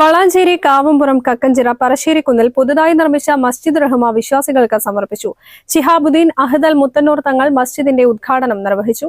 വളാഞ്ചേരി കാവുംപുറം കക്കഞ്ചിറ പറശ്ശേരിക്കുന്നിൽ പുതുതായി നിർമ്മിച്ച മസ്ജിദ് റഹ്മ വിശ്വാസികൾക്ക് സമർപ്പിച്ചു. ശിഹാബുദ്ദീൻ അഹദൽ മുത്തന്നൂർ തങ്ങൾ മസ്ജിദിന്റെ ഉദ്ഘാടനം നിർവഹിച്ചു.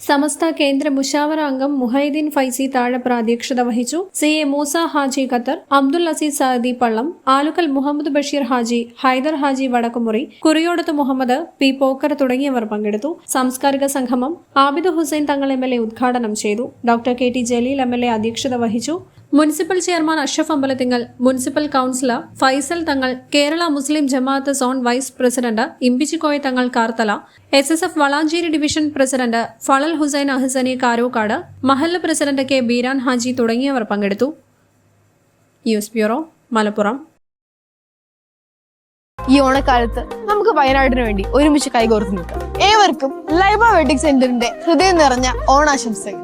സമസ്ത കേന്ദ്ര മുഷാവറ അംഗം മുഹൈദ്ദീൻ ഫൈസി താഴപ്ര അധ്യക്ഷത വഹിച്ചു. C A Moosa Haji Qatar Abdul Aziz Saadi Pallam Alukkal Muhammad Basheer Haji Haider Haji Vadakkumuri Kuriyodath Muhammad P Pokker തുടങ്ങിയവർ പങ്കെടുത്തു. സാംസ്കാരിക സംഗമം Abid Hussain Thangal M L A ഉദ്ഘാടനം ചെയ്തു. Doctor K T Jaleel M L A അധ്യക്ഷത വഹിച്ചു. Municipal chairman Ashraf Ambalathingal municipal councillor Faisal Thangal Kerala Muslim Jamaath zone vice president Imbichikoya Thangal Karthala S S F Valanchery division president Fazal Hussain Ahsani Karokkad മഹല്ല് president K Beeran Haji തുടങ്ങിയവർ പങ്കെടുത്തു. News bureau Malappuram. ഈ ഓണക്കാലത്ത് നമുക്ക് വയനാടിന് വേണ്ടി ഒരുമിച്ച് കൈകോർത്ത് നിൽക്കാം. ഏവർക്കും ലൈബ വെഡിങ് സെന്ററിന്റെ ഹൃദയം നിറഞ്ഞ ഓണാശംസകൾ.